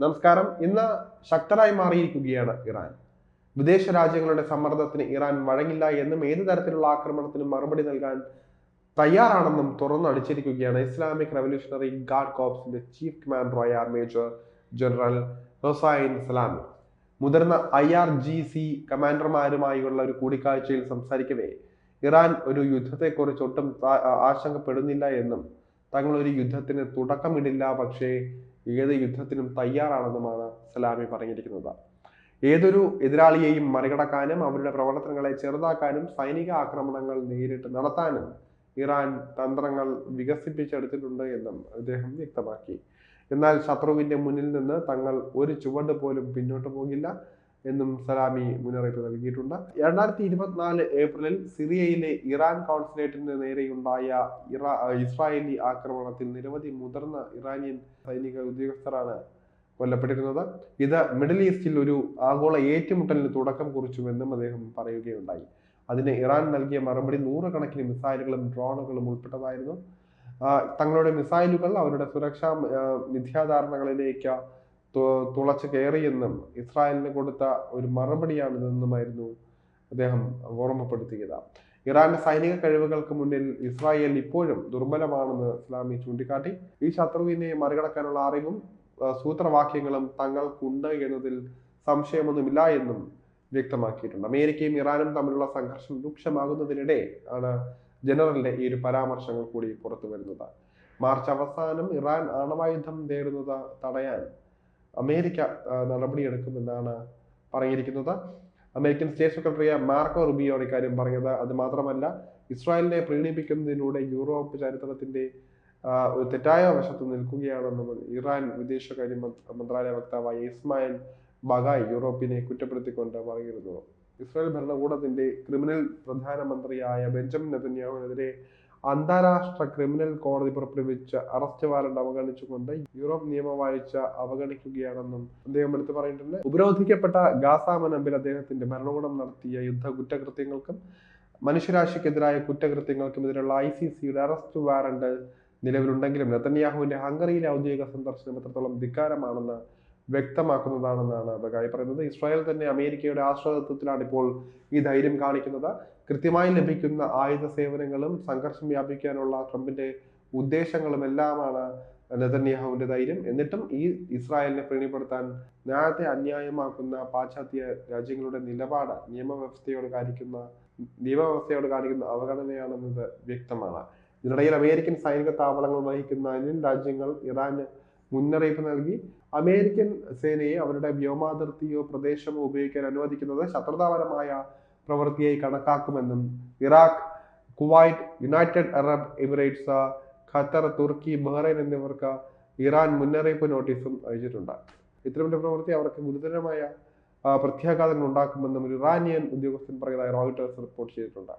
നമസ്കാരം. ഇന്ന് ശക്തരായി മാറിയിരിക്കുകയാണ് ഇറാൻ. വിദേശ രാജ്യങ്ങളുടെ സമ്മർദ്ദത്തിന് ഇറാൻ വഴങ്ങില്ല എന്നും ഏത് തരത്തിലുള്ള ആക്രമണത്തിനും മറുപടി നൽകാൻ തയ്യാറാണെന്നും തുറന്നടിച്ചിരിക്കുകയാണ് ഇസ്ലാമിക് റവല്യൂഷണറി ഗാർഡ് കോപ്സിന്റെ ചീഫ് കമാൻഡറായ മേജർ ജനറൽ ഹുസൈൻ സലാമി. മുതിർന്ന ഐ ആർ ജി സി കമാൻഡർമാരുമായുള്ള ഒരു കൂടിക്കാഴ്ചയിൽ സംസാരിക്കവേ ഇറാൻ ഒരു യുദ്ധത്തെക്കുറിച്ച് ഒട്ടും ആശങ്കപ്പെടുന്നില്ല എന്നും തങ്ങൾ ഒരു യുദ്ധത്തിന് തുടക്കമിടില്ല പക്ഷേ ഏത് യുദ്ധത്തിനും തയ്യാറാണെന്നുമാണ് സലാമി പറഞ്ഞിരിക്കുന്നത്. ഏതൊരു എതിരാളിയെയും മറികടക്കാനും അവരുടെ പ്രവർത്തനങ്ങളെ ചെറുതാക്കാനും സൈനിക ആക്രമണങ്ങൾ നേരിട്ട് നടത്താനും ഇറാൻ തന്ത്രങ്ങൾ വികസിപ്പിച്ചെടുത്തിട്ടുണ്ട് എന്നും അദ്ദേഹം വ്യക്തമാക്കി. എന്നാൽ ശത്രുവിന്റെ മുന്നിൽ നിന്ന് തങ്ങൾ ഒരു ചുവട് പോലും പിന്നോട്ട് പോകില്ല. എന്നും സലാമി മുന്നറിയിപ്പ് നൽകിയിട്ടുണ്ട്. രണ്ടായിരത്തി ഇരുപത്തിനാല് ഏപ്രിലിൽ സിറിയയിലെ ഇറാൻ കോൺസുലേറ്റിന് നേരെയുണ്ടായ ഇസ്രായേലി ആക്രമണത്തിൽ നിരവധി മുതിർന്ന ഇറാനിയൻ സൈനിക ഉദ്യോഗസ്ഥരാണ് കൊല്ലപ്പെട്ടിരുന്നത്. ഇത് മിഡിൽ ഈസ്റ്റിൽ ഒരു ആഗോള ഏറ്റുമുട്ടലിന് തുടക്കം കുറിച്ചുവെന്നും അദ്ദേഹം പറയുകയുണ്ടായി. അതിന് ഇറാൻ നൽകിയ മറുപടി നൂറുകണക്കിന് മിസൈലുകളും ഡ്രോണുകളും ഉൾപ്പെട്ടതായിരുന്നു. തങ്ങളുടെ മിസൈലുകൾ അവരുടെ സുരക്ഷാ മിഥ്യാധാരണകളിലേക്ക് തുളച്ചു കയറിയെന്നും ഇസ്രായേലിന് കൊടുത്ത ഒരു മറുപടിയാണിതെന്നുമായിരുന്നു അദ്ദേഹം ഓർമ്മപ്പെടുത്തിയത്. ഇറാന്റെ സൈനിക കഴിവുകൾക്ക് മുന്നിൽ ഇസ്രായേൽ ഇപ്പോഴും ദുർബലമാണെന്ന് ഇസ്ലാമി ചൂണ്ടിക്കാട്ടി. ഈ ശത്രുവിനെ മറികടക്കാനുള്ള അറിവും സൂത്രവാക്യങ്ങളും തങ്ങൾക്കുണ്ട് എന്നതിൽ സംശയമൊന്നുമില്ല എന്നും വ്യക്തമാക്കിയിട്ടുണ്ട്. അമേരിക്കയും ഇറാനും തമ്മിലുള്ള സംഘർഷം രൂക്ഷമാകുന്നതിനിടെ ആണ് ജനറലിന്റെ ഈ ഒരു പരാമർശങ്ങൾ കൂടി പുറത്തു വരുന്നത് മാർച്ച് അവസാനം ഇറാൻ ആണവായുധം നേടുന്നത് തടയാൻ അമേരിക്ക നടപടിയെടുക്കുമെന്നാണ് പറഞ്ഞിരിക്കുന്നത് American state secretary Marco Rubio ഇക്കാര്യം പറഞ്ഞത്. അത് മാത്രമല്ല ഇസ്രായേലിനെ പ്രീണിപ്പിക്കുന്നതിലൂടെ യൂറോപ്പ് ചരിത്രത്തിന്റെ ഒരു തെറ്റായ വശത്ത് നിൽക്കുകയാണെന്നും ഇറാൻ വിദേശകാര്യ മന്ത്രാലയ വക്താവായ ഇസ്മായിൽ ബഗായ് യൂറോപ്പിനെ കുറ്റപ്പെടുത്തിക്കൊണ്ട് പറഞ്ഞിരുന്നു ഇസ്രായേൽ ഭരണകൂടത്തിന്റെ ക്രിമിനൽ പ്രധാനമന്ത്രിയായ ബെഞ്ചമിൻ നെതന്യാഹുവിനെതിരെ അന്താരാഷ്ട്ര ക്രിമിനൽ കോടതി പുറപ്പെടുവിച്ച അറസ്റ്റ് വാറണ്ട് അവഗണിച്ചുകൊണ്ട് യൂറോപ്പ് നിയമവാഴ്ച അവഗണിക്കുകയാണെന്നും അദ്ദേഹം എടുത്തു പറഞ്ഞിട്ടുണ്ട് ഉപരോധിക്കപ്പെട്ട ഗാസ അമ്പിൽ അദ്ദേഹത്തിന്റെ ഭരണകൂടം നടത്തിയ യുദ്ധ കുറ്റകൃത്യങ്ങൾക്കും മനുഷ്യരാശിക്കെതിരായ കുറ്റകൃത്യങ്ങൾക്കും എതിരെയുള്ള ഐ സി സിയുടെ അറസ്റ്റ് വാറണ്ട് നിലവിലുണ്ടെങ്കിലും നെതന്യാഹുവിന്റെ ഹംഗറിയിലെ ഔദ്യോഗിക സന്ദർശനം എത്രത്തോളം ധിക്കാരമാണെന്ന് വ്യക്തമാക്കുന്നതാണെന്നാണ് ബഗായി പറയുന്നത്. ഇസ്രായേൽ തന്നെ അമേരിക്കയുടെ ആശ്രയത്വത്തിലാണ് ഇപ്പോൾ ഈ ധൈര്യം കാണിക്കുന്നത്. കൃത്യമായി ലഭിക്കുന്ന ആയുധ സേവനങ്ങളും സംഘർഷം വ്യാപിക്കാനുള്ള ട്രംപിന്റെ ഉദ്ദേശങ്ങളും എല്ലാമാണ് നെതന്യാഹുവിന്റെ ധൈര്യം. എന്നിട്ടും ഈ ഇസ്രായേലിനെ പ്രീണിപ്പെടുത്താൻ നേരത്തെ അന്യായമാക്കുന്ന പാശ്ചാത്യ രാജ്യങ്ങളുടെ നിലപാട് നിയമവ്യവസ്ഥയോട് കാണിക്കുന്ന നിയമവ്യവസ്ഥയോട് കാണിക്കുന്ന അവഗണനയാണെന്നത് വ്യക്തമാണ്. ഇതിനിടയിൽ അമേരിക്കൻ സൈനിക താവളങ്ങൾ വഹിക്കുന്ന അന്യൻ രാജ്യങ്ങൾ ഇറാന് മുന്നറിയിപ്പ് നൽകി. അമേരിക്കൻ സേനയെ അവരുടെ വ്യോമാതിർത്തിയോ പ്രദേശമോ ഉപയോഗിക്കാൻ അനുവദിക്കുന്നത് ശത്രുതാപരമായ പ്രവൃത്തിയായി കണക്കാക്കുമെന്നും Iraq Kuwait United Arab Emirates Qatar തുർക്കി ബഹ്റൈൻ എന്നിവർക്ക് ഇറാൻ മുന്നറിയിപ്പ് നോട്ടീസും അയച്ചിട്ടുണ്ട്. ഇത്തരമൊരു പ്രവൃത്തി അവർക്ക് ഗുരുതരമായ പ്രത്യാഘാതങ്ങൾ ഉണ്ടാക്കുമെന്നും ഇറാനിയൻ ഉദ്യോഗസ്ഥൻ പറഞ്ഞതായി റോയിട്ടേഴ്സ് റിപ്പോർട്ട് ചെയ്തിട്ടുണ്ട്.